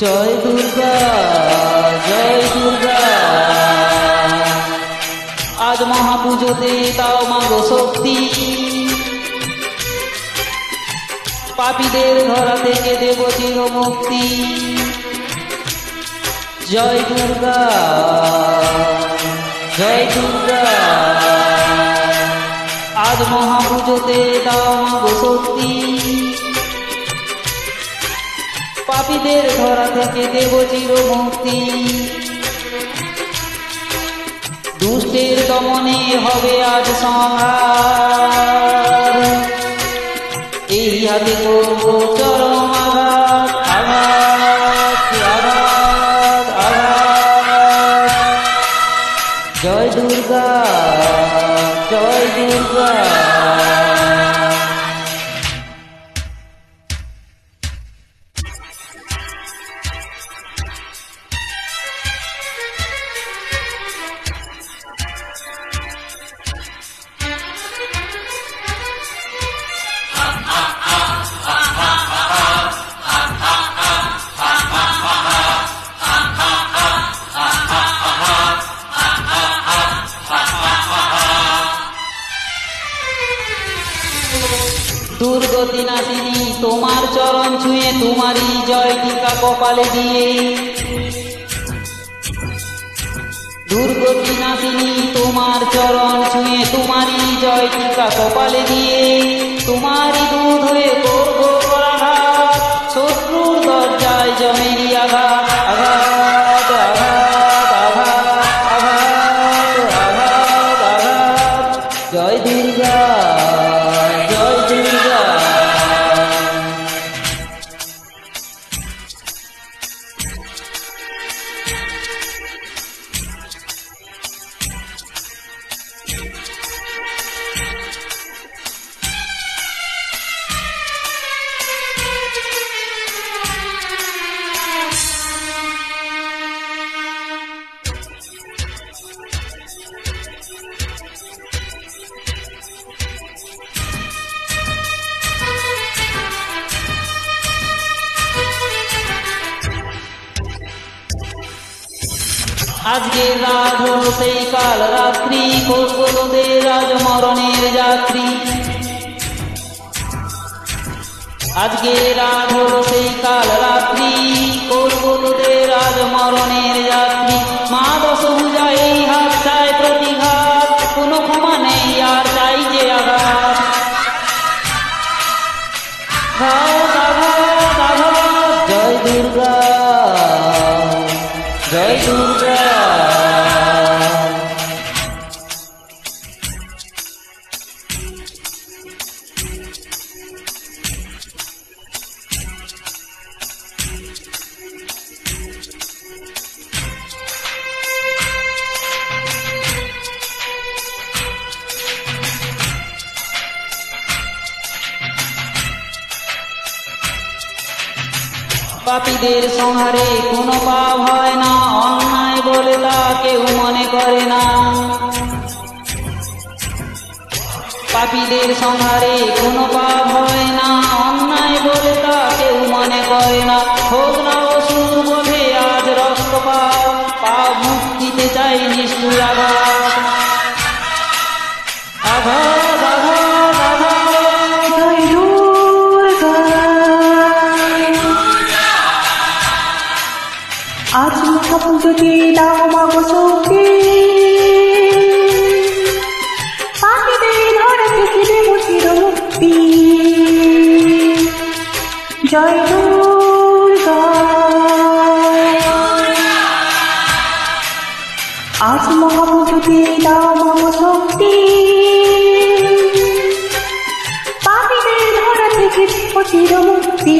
জয় দুর্গা জয় দুর্গা। আজ মহাপুজোতে তাও মাগো শক্তি। পাপীদের ধরা থেকে দেব চির মুক্তি জয় দুর্গা জয় দুর্গা। আজ মহাপুজোতে দাও মাগো শক্তি। পাপীদের ধরা থেকে দেব চির মুক্তি দুষ্টের দমনে হবে আজ সংহার। এই হাতে করব চরম আঘাত। জয় দুর্গা জয় দুর্গা। দুর্গতি নাশিনী তোমার চরণ ছুঁয়ে তোমারই জয় টিকা কপালে দিয়ে। দুর্গতি নাসিনী তোমার চরণ ছুঁয়ে তোমারই জয় টিকা কপালে দিয়ে। তোমারই আজকে রাত হলো সেই কাল রাত্রি করব তোদের রাজমরণের যাত্রী। আজকে রাত হলো সেই কাল রাত্রি করব তোদের রাজমরণের যাত্রী। মা দশভুজা এই হাত চায় প্রতিঘাত, কোনো ক্ষমা নেই, আর চাই যে আঘাত ঘাত আঘাত। পাপীদের সংহারে কোনো পাপ হয় না, অন্যায় বলে তা কেউ মনে করে না। পাপীদের সংহারে কোনো পাপ হয় না, অন্যায় বলে তা কেউ মনে করে না। হোক না অসুর বোধে আজ রক্ত পাপ মুক্তিতে চাই নিষ্ঠুর আঘাত মহাপুজোতে দাও মাগো শক্তি পাখিদের ধরা থেকে দেব চির মুক্তি জয় আজ মহাপুজোতে দাও মাগো শক্তি পাখিদের ধরা থেকে দেব চির মুক্তি